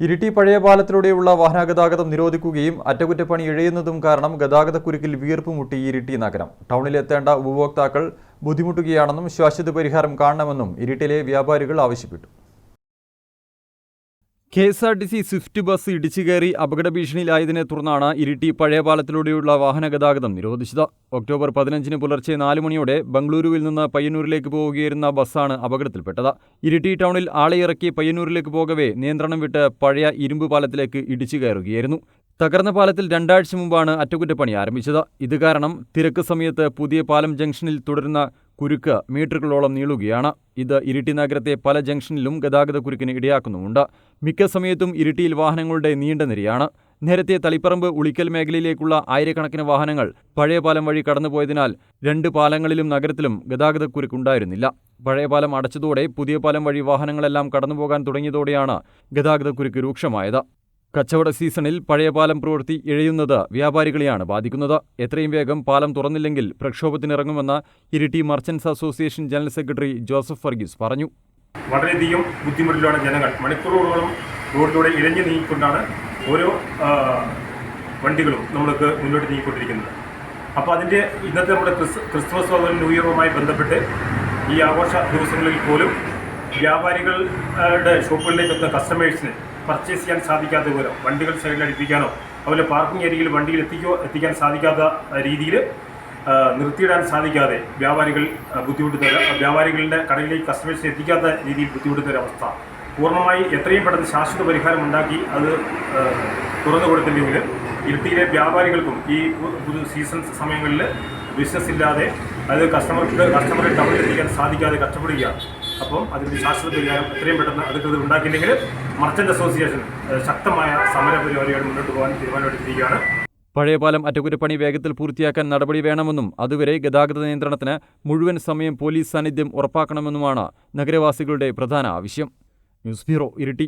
ഇരിട്ടി പഴയ പാലത്തിലൂടെയുള്ള വാഹനഗതാഗതം നിരോധിക്കുകയും അറ്റകുറ്റപ്പണി ഇഴയുന്നതും കാരണം ഗതാഗതക്കുരുക്കിൽ വീർപ്പ് മുട്ടി ഇരിട്ടി നഗരം. ടൗണിലെത്തേണ്ട ഉപഭോക്താക്കൾ ബുദ്ധിമുട്ടുകയാണെന്നും ശാശ്വത പരിഹാരം കാണണമെന്നും ഇരിട്ടിലെ വ്യാപാരികൾ ആവശ്യപ്പെട്ടു. K S R T C swift bus ഇടിച്ചു കയറി അപകട ഭീഷണിയിലായതിനെ തുടർന്നാണ് ഇരിട്ടി പഴയ പാലത്തിലൂടെയുള്ള വാഹന ഗതാഗതം നിരോധിച്ചത്. ഒക്ടോബർ പതിനഞ്ചിന് പുലർച്ചെ നാല് മണിയോടെ ബംഗളൂരുവിൽ നിന്ന് പയ്യന്നൂരിലേക്ക് പോവുകയായിരുന്ന ബസ്സാണ് അപകടത്തിൽപ്പെട്ടത്. ഇരിട്ടി ടൗണിൽ ആളെ ഇറക്കി പയ്യന്നൂരിലേക്ക് പോകവേ നിയന്ത്രണം വിട്ട് പഴയ ഇരുമ്പ് പാലത്തിലേക്ക് ഇടിച്ചു കയറുകയായിരുന്നു. തകർന്ന പാലത്തിൽ രണ്ടാഴ്ച മുമ്പാണ് അറ്റകുറ്റപ്പണി ആരംഭിച്ചത്. ഇത് കാരണം തിരക്ക് സമയത്ത് പുതിയ പാലം ജംഗ്ഷനിൽ തുടരുന്ന കുരുക്ക് മീറ്ററുകളോളം നീളുകയാണ്. ഇത് ഇരിട്ടി നഗരത്തെ പല ജംഗ്ഷനിലും ഗതാഗത കുരുക്കിന് ഇടയാക്കുന്നുമുണ്ട്. മിക്ക സമയത്തും ഇരിട്ടിയിൽ വാഹനങ്ങളുടെ നീണ്ട നിരയാണ്. നേരത്തെ തളിപ്പറമ്പ് ഉളിക്കൽ മേഖലയിലേക്കുള്ള ആയിരക്കണക്കിന് വാഹനങ്ങൾ പഴയ പാലം വഴി കടന്നുപോയതിനാൽ രണ്ട് പാലങ്ങളിലും നഗരത്തിലും ഗതാഗത കുരുക്കുണ്ടായിരുന്നില്ല. പഴയ പാലം അടച്ചതോടെ പുതിയ പാലം വഴി വാഹനങ്ങളെല്ലാം കടന്നുപോകാൻ തുടങ്ങിയതോടെയാണ് ഗതാഗത കുരുക്ക് രൂക്ഷമായത്. കച്ചവട സീസണിൽ പഴയ പാലം പ്രവൃത്തി ഇഴയുന്നത് വ്യാപാരികളെയാണ് ബാധിക്കുന്നത്. എത്രയും വേഗം പാലം തുറന്നില്ലെങ്കിൽ പ്രക്ഷോഭത്തിനിറങ്ങുമെന്ന് Iritty merchants association general secretary Joseph Varghese പറഞ്ഞു. വളരെയധികം ബുദ്ധിമുട്ടിലാണ് ജനങ്ങൾ മണിക്കൂറുകളും റോഡിലൂടെ ഇഴഞ്ഞു നീങ്ങിക്കൊണ്ടാണ് ഓരോ വണ്ടികളും നമ്മൾക്ക് മുന്നോട്ട് നീങ്ങിക്കൊണ്ടിരിക്കുന്നത്. അപ്പോൾ അതിന്റെ ഇന്നത്തെ നമ്മുടെ ക്രിസ്മസ് അതുപോലെ ന്യൂ ഇയറുമായി ബന്ധപ്പെട്ട് ഈ ആഘോഷ ദിവസങ്ങളിൽ പോലും വ്യാപാരികളുടെ ഷോപ്പുകളിലേക്ക് എത്തുന്ന കസ്റ്റമേഴ്സിന് പർച്ചേസ് ചെയ്യാൻ സാധിക്കാത്ത വിവരം വണ്ടികൾ സൈഡിൽ അടുപ്പിക്കാനോ അതുപോലെ പാർക്കിംഗ് ഏരിയയിൽ വണ്ടിയിൽ എത്തിക്കോ എത്തിക്കാൻ സാധിക്കാത്ത രീതിയിൽ നിർത്തിയിടാൻ സാധിക്കാതെ വ്യാപാരികൾ ബുദ്ധിമുട്ട് ബുദ്ധിമുട്ടുന്ന വ്യാപാരികളുടെ കടയിലേക്ക് കസ്റ്റമേഴ്സിനെ എത്തിക്കാത്ത രീതിയിൽ ബുദ്ധിമുട്ടുന്ന അവസ്ഥ. പൂർണമായി എത്രയും പെട്ടെന്ന് ശാശ്വത പരിഹാരം ഉണ്ടാക്കി അത് തുറന്നു കൊടുത്തില്ലെങ്കിൽ ഇരിട്ടിയിലെ വ്യാപാരികൾക്കും ഈ സീസൺ സമയങ്ങളിൽ ബിസിനസ് ഇല്ലാതെ അത് കസ്റ്റമർക്ക് കസ്റ്റമറെ ടൗണിൽ എത്തിക്കാൻ സാധിക്കാതെ കഷ്ടപ്പെടുകയാണ്. അപ്പം അതിന് ശാശ്വത പരിഹാരം എത്രയും പെട്ടെന്ന് അധികൃതർ ഉണ്ടാക്കിയില്ലെങ്കിൽ മർച്ചന്റ് അസോസിയേഷൻ ശക്തമായ സമര പരിപാടികൾ മുന്നോട്ട് പോകാൻ തീരുമാനമെടുത്തിരിക്കുകയാണ്. പഴയ പാലം അറ്റകുറ്റപ്പണി വേഗത്തിൽ പൂർത്തിയാക്കാൻ നടപടി വേണമെന്നും അതുവരെ ഗതാഗത നിയന്ത്രണത്തിന് മുഴുവൻ സമയം പോലീസ് സാന്നിധ്യം ഉറപ്പാക്കണമെന്നുമാണ് നഗരവാസികളുടെ പ്രധാന ആവശ്യം. News bureau Iritty.